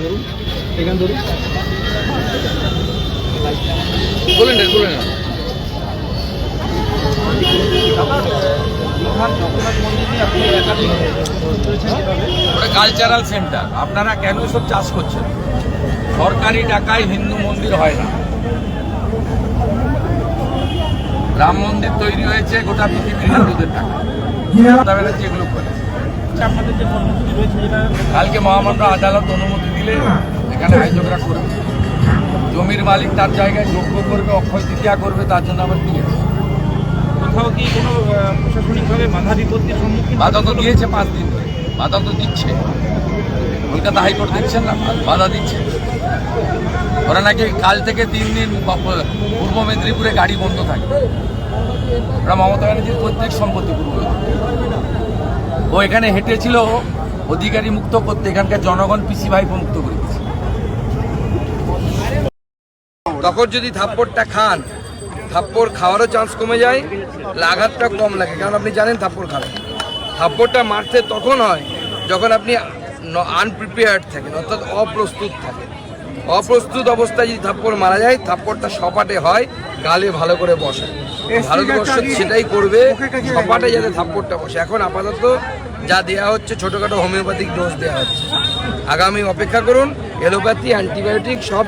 ধরুন এখানে ধরুন। বলেন বলেন কালচারাল সেন্টার আপনারা কেন সব চাষ করছেন? সরকারি টাকায় হিন্দু মন্দির হয় না। রাম মন্দির তৈরি হয়েছে গোটা পৃথিবীর হিন্দুদের টাকা। মমতা ব্যানার্জি এগুলো করে। আচ্ছা, আপনাদের যে কর্মসূচি রয়েছে যেটা কালকে মহামান্য আদালত অনুমতি দিলে এখানে আয়োজকরা করবে। জমির মালিক তার জায়গায় যোগ্য করবে অক্ষয় তৃতীয়া করবে তার জন্য আবার দিয়েছে কোথাও কি কোনো প্রশাসনিকভাবে বাধা বিপত্তির সম্মুখীন? বাধা তো দিয়েছে পাঁচ দিন ধরে। বাধা তো দিচ্ছে। কলকাতা হাইকোর্ট দিচ্ছেন না বাধা দিচ্ছে। ওরা নাকি কাল থেকে তিন দিন পূর্ব মেদিনীপুরে গাড়ি বন্ধ থাকে। ওরা মমতা ব্যানার্জির পৈতৃক সম্পত্তি পূর্ব। ও এখানে হেঁটেছিল অধিকারী মুক্ত করতে, এখানকার জনগণ পিসি ভাইপো মুক্ত করে তখন যদি থাপ্পড়টা খান, থাপ্পড় খাওয়ারও চান্স কমে যায় লাগাতটা কম লাগে। কারণ আপনি জানেন থাপ্পড় খাবেন থাপ্পড়টা মারতে তখন হয় যখন আপনি আনপ্রিপেয়ার্ড থাকেন, অর্থাৎ অপ্রস্তুত থাকেন। অপ্রস্তুত অবস্থায় যদি থাপ্পড় মারা যায়, থাপ্পড়টা সপাটে হয় গালে ভালো করে বসে। ভারতবর্ষ সেটাই করবে সপাটে যাতে থাপ্পড়টা বসে। এখন আপাতত যা দেওয়া হচ্ছে ছোটোখাটো হোমিওপ্যাথিক ডোজ দেওয়া হচ্ছে। আগামী অপেক্ষা করুন অ্যালোপ্যাথি অ্যান্টিবায়োটিক সব